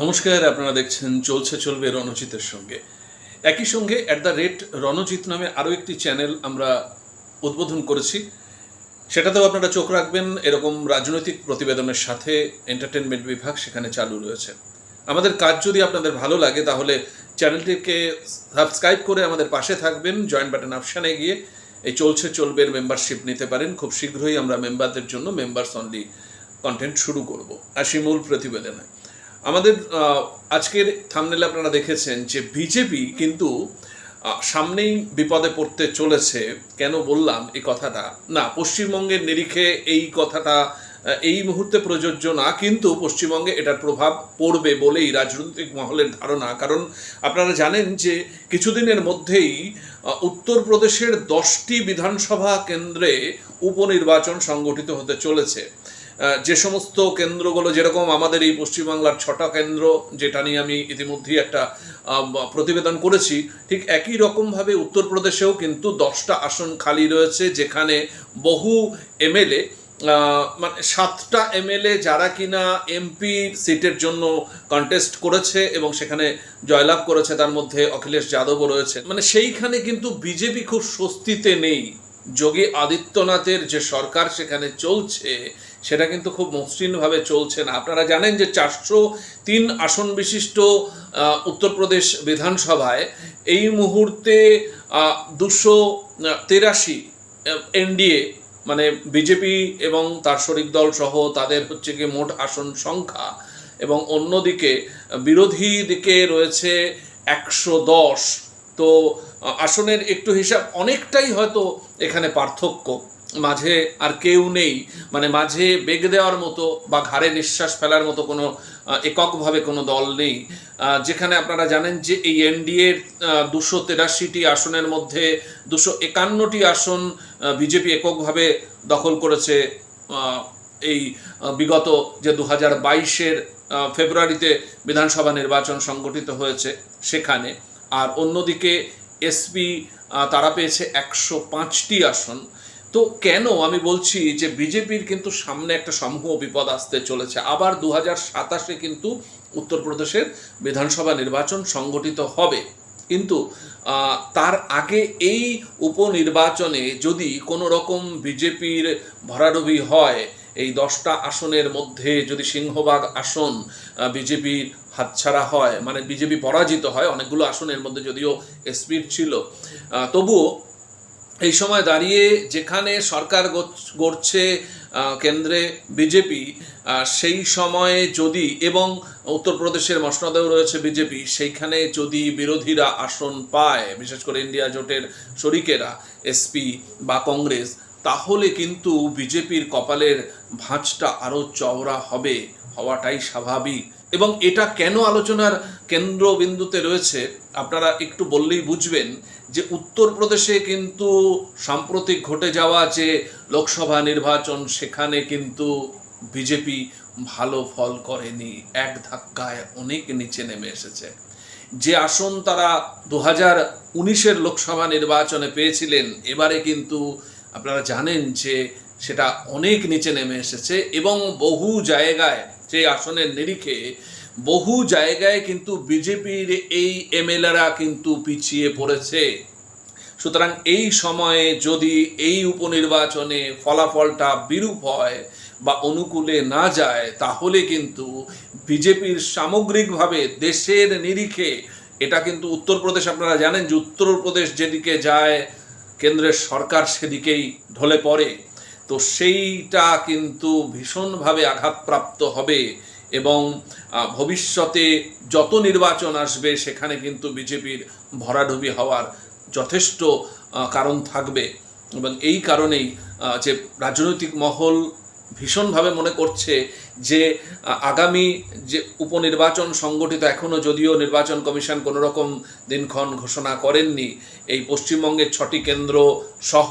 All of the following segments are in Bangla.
নমস্কার, আপনারা দেখছেন চলছে চলবে রণজিতের সঙ্গে। একই সঙ্গে অ্যাট দ্য রেট রণজিৎ নামে আরও একটি চ্যানেল আমরা উদ্বোধন করেছি। সেটাতেও আপনারা চোখ রাখবেন, এরকম রাজনৈতিক প্রতিবেদনের সাথে এন্টারটেনমেন্ট বিভাগ সেখানে চালু রয়েছে। আমাদের কাজ যদি আপনাদের ভালো লাগে, তাহলে চ্যানেলটিকে সাবস্ক্রাইব করে আমাদের পাশে থাকবেন জয়েন্ট বাটন অপশানে গিয়ে এই চলছে চলবে মেম্বারশিপ নিতে পারেন। খুব শীঘ্রই আমরা মেম্বারদের জন্য মেম্বারস অনলি কন্টেন্ট শুরু করব। আসি মূল প্রতিবেদনে। আমাদের আজকের থামনেলে আপনারা দেখেছেন যে বিজেপি কিন্তু সামনেই বিপদে পড়তে চলেছে। কেন বললাম এই কথাটা? না, পশ্চিমবঙ্গের নিরিখে এই কথাটা এই মুহূর্তে প্রযোজ্য না, কিন্তু পশ্চিমবঙ্গে এটার প্রভাব পড়বে বলেই রাজনৈতিক মহলের ধারণা। কারণ আপনারা জানেন যে কিছুদিনের মধ্যেই উত্তরপ্রদেশের দশটি বিধানসভা কেন্দ্রে উপনির্বাচন সংগঠিত হতে চলেছে। যে সমস্ত কেন্দ্রগুলো যেরকম আমাদের এই পশ্চিমবাংলার ছটা কেন্দ্র, যেটা নিয়ে আমি ইতিমধ্যেই একটা প্রতিবেদন করেছি, ঠিক একই রকমভাবে উত্তরপ্রদেশেও কিন্তু দশটা আসন খালি রয়েছে, যেখানে বহু এমএলএ মানে সাতটা এমএলএ যারা কিনা এমপি সিটের জন্য কন্টেস্ট করেছে এবং সেখানে জয়লাভ করেছে, তার মধ্যে অখিলেশ যাদবও রয়েছে। মানে সেইখানে কিন্তু বিজেপি খুব স্বস্তিতে নেই। যোগী আদিত্যনাথের যে সরকার সেখানে চলছে সেটা কিন্তু খুব মসৃণভাবে চলছে না। আপনারা জানেন যে চারশো তিন আসন বিশিষ্ট উত্তরপ্রদেশ বিধানসভায় এই মুহূর্তে দুশো তেরাশি এনডিএ মানে বিজেপি এবং তার শরিক দল সহ তাদের হচ্ছে কি মোট আসন সংখ্যা এবং অন্যদিকে বিরোধী দিকে রয়েছে একশো দশ। তো আসনের একটু হিসাব অনেকটাই হয়তো এখানে পার্থক্য। মাঝে আর কেউ নেই মানে মাঝে বেগ দেওয়ার মতো বা ঘাড়ে নিঃশ্বাস ফেলার মতো কোনো এককভাবে কোনো দল নেই। যেখানে আপনারা জানেন যে এই এনডিএর দুশো তেরাশিটি আসনের মধ্যে দুশো একান্নটি আসন বিজেপি এককভাবে দখল করেছে এই বিগত যে দু হাজার বাইশের ফেব্রুয়ারিতে বিধানসভা নির্বাচন সংগঠিত হয়েছে সেখানে। আর অন্যদিকে এসপি তারা পেয়েছে একশো পাঁচটি আসন। তো কেন? আমি বলছি যে বিজেপির কিন্তু সামনে একটা সমূহ বিপদ আসতে চলেছে। আবার দু হাজার সাতাশে কিন্তু উত্তরপ্রদেশের বিধানসভা নির্বাচন সংগঠিত হবে। কিন্তু তার আগে এই উপনির্বাচনে যদি কোনো রকম বিজেপির ভরাডুবি হয়, এই দশটা আসনের মধ্যে যদি সিংহবাগ আসন বিজেপির হাতছাড়া হয় মানে বিজেপি পরাজিত হয়, অনেকগুলো আসনের মধ্যে যদিও এসপির ছিল তবুও এই সময় দাঁড়িয়ে যেখানে সরকার গড়ছে কেন্দ্রে বিজেপি সেই সময়ে যদি, এবং উত্তরপ্রদেশের মসনদেও রয়েছে বিজেপি, সেইখানে যদি বিরোধীরা আসন পায়, বিশেষ করে ইন্ডিয়া জোটের শরিকেরা, এসপি বা কংগ্রেস, তাহলে কিন্তু বিজেপির কপালের ভাঁজটা আরও চওড়া হবে, হওয়াটাই স্বাভাবিক। এবং এটা কেন আলোচনার কেন্দ্রবিন্দুতে রয়েছে, আপনারা একটু বললেই বুঝবেন যে উত্তরপ্রদেশে কিন্তু সাম্প্রতিক ঘটে যাওয়া যে লোকসভা নির্বাচন, সেখানে কিন্তু বিজেপি ভালো ফল করেনি। এক ধাক্কায় অনেক নিচে নেমে এসেছে। যে আসন তারা দু হাজার উনিশের লোকসভা নির্বাচনে পেয়েছিলেন, এবারে কিন্তু আপনারা জানেন যে সেটা অনেক নিচে নেমে এসেছে এবং বহু জায়গায় যে আসনের নিরিখে বহু জায়গায় কিন্তু বিজেপির এই এমএলএরা কিন্তু পিছিয়ে পড়েছে। সুতরাং এই সময়ে যদি এই উপনির্বাচনে ফলাফলটা বিরূপ হয় বা অনুকূলে না যায়, তাহলে কিন্তু বিজেপির সামগ্রিকভাবে দেশের নিরিখে, এটা কিন্তু উত্তরপ্রদেশ আপনারা জানেন যে উত্তরপ্রদেশ যেদিকে যায়, কেন্দ্রের সরকার সেদিকেই ঢলে পড়ে। তো সেইটা কিন্তু ভীষণভাবে আঘাতপ্রাপ্ত হবে। এবং ভবিষ্যতে যত নির্বাচন আসবে, সেখানে কিন্তু বিজেপির ভরাডুবি হওয়ার যথেষ্ট কারণ থাকবে। এবং এই কারণেই যে রাজনৈতিক মহল ভীষণভাবে মনে করছে যে আগামী যে উপনির্বাচন সংগঠিত এখনও যদিও নির্বাচন কমিশন কোনো রকম দিনক্ষণ ঘোষণা করেননি, এই পশ্চিমবঙ্গের ছটি কেন্দ্র সহ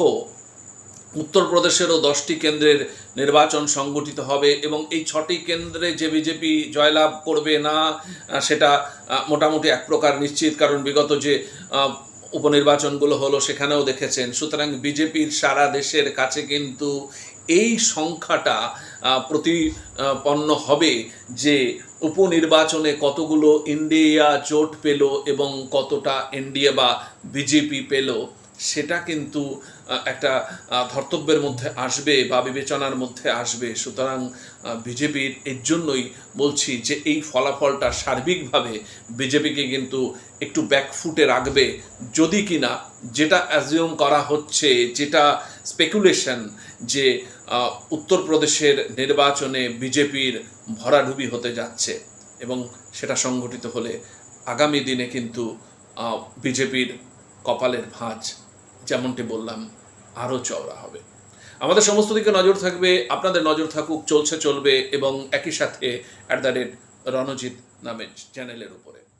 উত্তরপ্রদেশেরও দশটি কেন্দ্রের নির্বাচন সংগঠিত হবে এবং এই ছটি কেন্দ্রে যে বিজেপি জয়লাভ করবে না সেটা মোটামুটি এক প্রকার নিশ্চিত। কারণ বিগত যে উপনির্বাচনগুলো হলো সেখানেও দেখেছেন। সুতরাং বিজেপির সারা দেশের কাছে কিন্তু এই সংখ্যাটা প্রতিপন্ন হবে যে উপনির্বাচনে কতগুলো ইন্ডিয়া জোট পেল এবং কতটা এনডিএ বা বিজেপি পেল। সেটা কিন্তু একটা ধর্তব্যের মধ্যে আসবে বা বিবেচনার মধ্যে আসবে। সুতরাং বিজেপির এর জন্যই বলছি যে এই ফলাফলটা সার্বিকভাবে বিজেপিকে কিন্তু একটু ব্যাকফুটে রাখবে। যদি কিনা যেটা অ্যাজিউম করা হচ্ছে, যেটা স্পেকুলেশন যে উত্তরপ্রদেশের নির্বাচনে বিজেপির ভরাডুবি হতে যাচ্ছে এবং সেটা সংগঠিত হলে আগামী দিনে কিন্তু বিজেপির কপালের ভাঁজ যেমনটি বললাম আরও চওড়া হবে। আমাদের সমস্ত দিকে নজর থাকবে, আপনাদের নজর থাকুক, চলছে, চলবে এবং একই সাথে অ্যাট দ্য রেট রণজিৎ নামের চ্যানেলের উপরে।